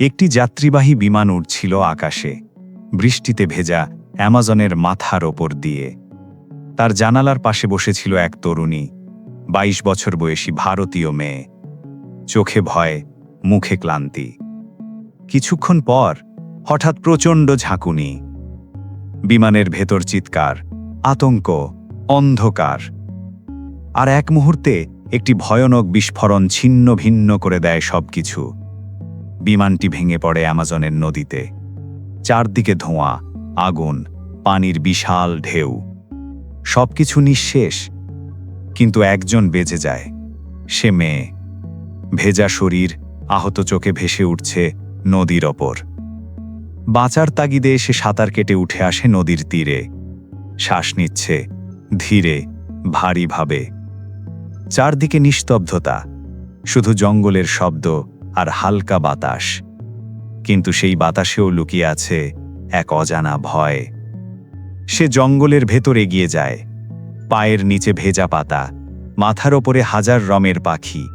একটি যাত্রীবাহী বিমান উড়ছিল আকাশে, বৃষ্টিতে ভেজা অ্যামাজনের মাথার ওপর দিয়ে। তার জানালার পাশে বসেছিল এক তরুণী, বাইশ বছর বয়সী ভারতীয় মেয়ে। চোখে ভয়, মুখে ক্লান্তি। কিছুক্ষণ পর হঠাৎ প্রচণ্ড ঝাঁকুনি। বিমানের ভেতর চিৎকার, আতঙ্ক, অন্ধকার। আর এক মুহূর্তে একটি ভয়ানক বিস্ফোরণ ছিন্ন ভিন্ন করে দেয় সবকিছু। বিমানটি ভেঙে পড়ে অ্যামাজনের নদীতে। চারদিকে ধোঁয়া, আগুন, পানির বিশাল ঢেউ। সবকিছু নিঃশেষ। কিন্তু একজন বেঁচে যায়। সে মেয়ে। ভেজা শরীর, আহত চোখে ভেসে উঠছে নদীর ওপর। বাঁচার তাগিদে সে সাঁতার কেটে উঠে আসে নদীর তীরে। শ্বাস নিচ্ছে, ধীরে, ভারীভাবে। চারদিকে নিস্তব্ধতা। শুধু জঙ্গলের শব্দ আর হালকা বাতাস। কিন্তু সেই বাতাসেও লুকিয়ে আছে এক অজানা ভয়। সে জঙ্গলের ভেতর এগিয়ে যায়। পায়ের নিচে ভেজা পাতা, মাথার ওপরে হাজার রমের পাখি।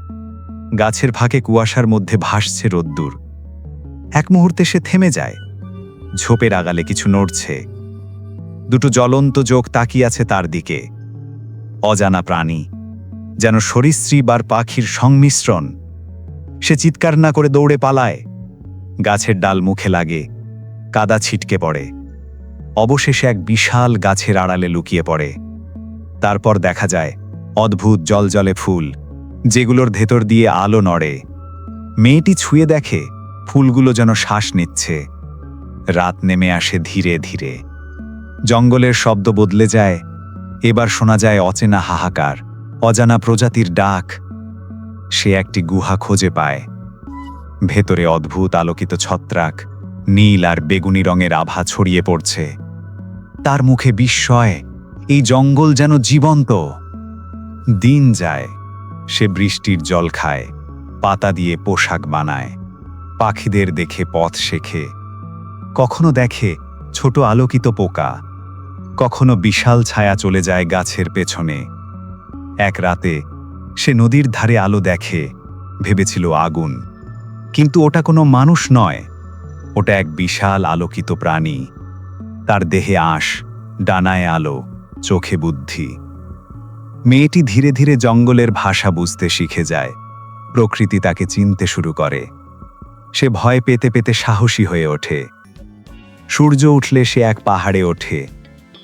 গাছের ফাঁকে কুয়াশার মধ্যে ভাসছে রোদ্দুর। এক মুহূর্তে সে থেমে যায়। ঝোপের আগালে কিছু নড়ছে। দুটো জ্বলন্ত চোখ তাকিয়ে আছে তার দিকে। অজানা প্রাণী, যেন সরীসৃপ আর পাখির সংমিশ্রণ। সে চিৎকার না করে দৌড়ে পালায়। গাছের ডাল মুখে লাগে, কাদা ছিটকে পড়ে। অবশেষে এক বিশাল গাছের আড়ালে লুকিয়ে পড়ে। তারপর দেখা যায়, অদ্ভুত জলজলে ফুল, যেগুলোর ভেতর দিয়ে আলো নড়ে। মেয়েটি ছুঁয়ে দেখে, ফুলগুলো যেন শ্বাস নিচ্ছে। রাত নেমে আসে ধীরে ধীরে। জঙ্গলের শব্দ বদলে যায়, এবার শোনা যায় অচেনা হাহাকার, অজানা প্রজাতির ডাক। সে একটি গুহা খুঁজে পায়। ভেতরে অদ্ভুত আলোকিত ছত্রাক, নীল আর বেগুনি রঙের আভা ছড়িয়ে পড়ছে। তার মুখে বিস্ময়, এই জঙ্গল যেন জীবন্ত। দিন যায়, সে বৃষ্টির জল খায়, পাতা দিয়ে পোশাক বানায়, পাখিদের দেখে পথ শেখে। কখনো দেখে ছোট আলোকিত পোকা, কখনো বিশাল ছায়া চলে যায় গাছের পেছনে। এক রাতে সে নদীর ধারে আলো দেখে, ভেবেছিল আগুন। কিন্তু ওটা কোনো মানুষ নয়। ওটা এক বিশাল আলোকিত প্রাণী। তার দেহে আঁশ, ডানায় আলো, চোখে বুদ্ধি। মেয়েটি ধীরে ধীরে জঙ্গলের ভাষা বুঝতে শিখে যায়। প্রকৃতি তাকে চিনতে শুরু করে। সে ভয় পেতে পেতে সাহসী হয়ে ওঠে। সূর্য উঠলে সে এক পাহাড়ে ওঠে।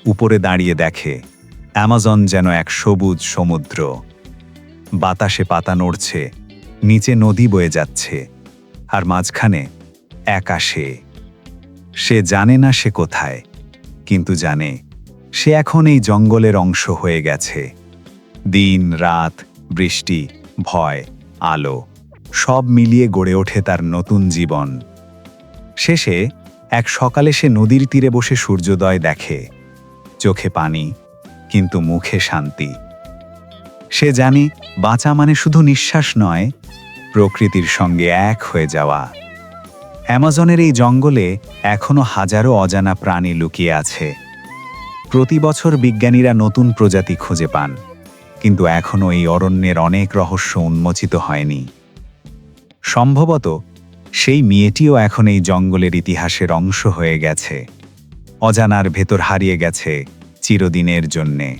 উপরে দাঁড়িয়ে দেখে, অ্যামাজন যেন এক সবুজ সমুদ্র। বাতাসে পাতা নড়ছে, নিচে নদী বয়ে যাচ্ছে, আর মাঝখানে একা সে সে জানে না সে কোথায়, কিন্তু জানে সে এখন এই জঙ্গলের অংশ হয়ে গেছে। দিন, রাত, বৃষ্টি, ভয়, আলো, সব মিলিয়ে গড়ে ওঠে তার নতুন জীবন। শেষে এক সকালে সে নদীর তীরে বসে সূর্যোদয় দেখে, চোখে পানি, কিন্তু মুখে শান্তি। সে জানে বাঁচা মানে শুধু নিঃশ্বাস নয়, প্রকৃতির সঙ্গে এক হয়ে যাওয়া। অ্যামাজনের এই জঙ্গলে এখনও হাজারো অজানা প্রাণী লুকিয়ে আছে। প্রতি বছর বিজ্ঞানীরা নতুন প্রজাতি খুঁজে পান, কিন্তু এখনও এই অরণ্যের অনেক রহস্য উন্মোচিত হয়নি। সম্ভবত সেই মেয়েটিও এখন এই জঙ্গলের ইতিহাসের অংশ হয়ে গেছে। অজানার ভেতর হারিয়ে গেছে চিরদিনের জন্যে।